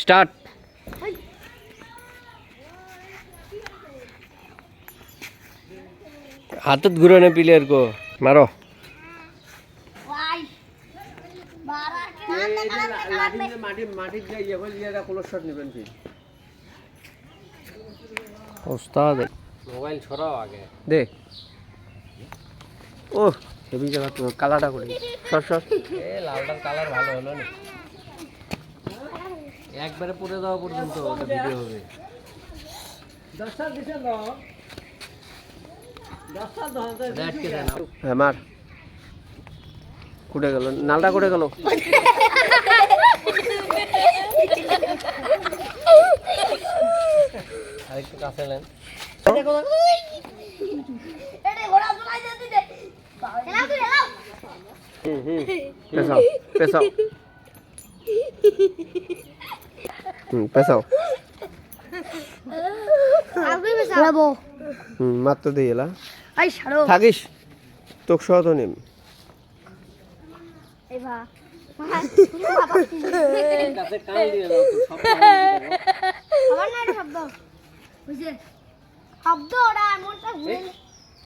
Start হাতত ঘুরানো player গো মারো কি ওস্তাদ। মোবাইল ছড়াও আগে। দে। ও হেভি কালাটা করে সর সর। এ লালটার কালার ভালো হলো না। একবারে পুড়ে দেওয়া পর্যন্ত ওটা ভিডিও হবে। হ্যাঁ মার। কুটে গেল নালটা কুটে গেল। আরেকটু কাছে নেন। হুম হুম। পেছাও পেছাও। হুম পেছাও হুম মারতে দিয়ে এলা থাকিস তোক সহ তো নিম শব্দ শব্দ ওরা এমনটা ঘুরে